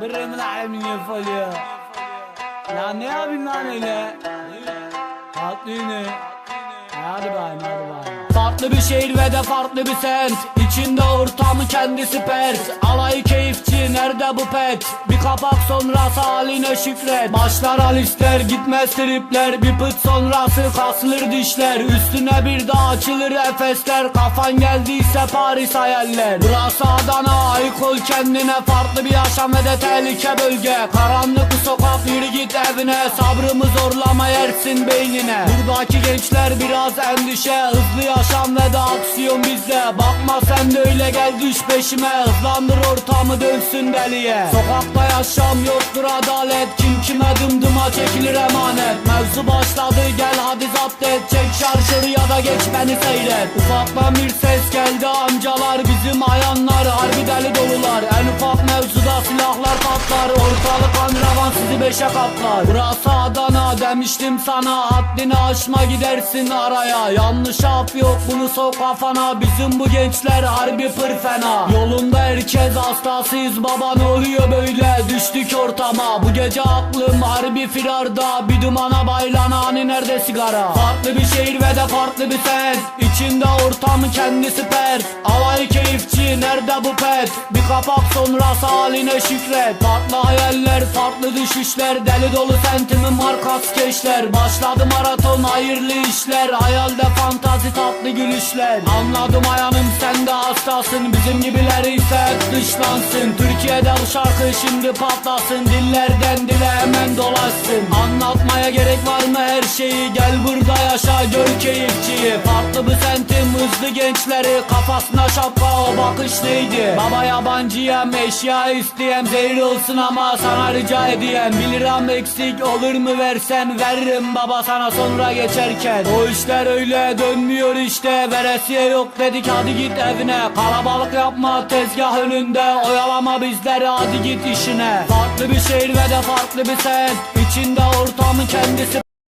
Bırrımın alemini folyo Lan ne yapayım lan öyle Tatlı yine Hadi bayım hadi bayım Farklı bir şehir ve de farklı bir semt İçinde ortamı kendisi pert. Alayı keyifçi nerede bu pet? Bir kapak sonrası haline şükret Başlar alisler gitmez tripler. Bir pıt sonrası kasılır dişler. Üstüne bir daha açılır efesler. Kafan geldiyse Paris hayaller. Burası Adana ayık ol kendine. Farklı bir yaşam ve de tehlike bölge. Karanlık bu sokak yürü git evine. Sabrımı zorlama yersin beynine. Buradaki gençler biraz endişe. Hızlı yaşam ve de aksiyon bizde. Bakma sen de öyle gel düş peşime. Hızlandır ortamı dönsün deliye. Sokakta yaşam yoktur adalet. Kim kime dımdıma çekilir emanet? Mevzu başladı gel hadi zapt et. Çek şarjörü ya da geç beni seyret. Ufaktan bir ses geldi amcalar Bizim ayanlar. Harbi deli dolular. En ufak silahlar patlar Ortalık andravan sizi beşe katlar Burası Adana demiştim sana Haddini aşma gidersin araya. Yanlış af yok bunu sok kafana Bizim bu gençler harbi pır fena. Yolunda herkes hastasıyız baba ne oluyor böyle Düştük ortama. Bu gece aklım harbi firarda Bir dumana baylan hani nerede sigara? Farklı bir şehir ve de farklı bir ses İçinde ortamı kendisi pert Alay keyifçi nerede bu pet Bir kapak sonrası haline şükret Farklı hayaller farklı düşüşler Deli dolu sentimin markas keşler Başladı maraton hayırlı işler. Hayalde fantazi tatlı gülüşler. Anladım ayanım sen de hastasın. Bizim gibiler ise dışlansın. Türkiye'de bu şarkı şimdi patlasın. Dillerden dile hemen dolaşsın. Anlatmaya gerek var mı her şeyi? Gel burada yaşa gör keyifçiyi. Farklı bir sentim hızlı gençleri Kafasına şapka o bakış neydi Baba yabancıyım eşya isteyem Zehir olsun ama sana rica edeyim Bir liram eksik olur mu versen Veririm baba sana sonra geçerken. O işler öyle dönmüyor işte Veresiye yok dedik hadi git evine. Kalabalık yapma tezgah önünde Oyalama bizleri hadi git işine. Farklı bir şehir ve de farklı bir semt İçinde ortamı kendisi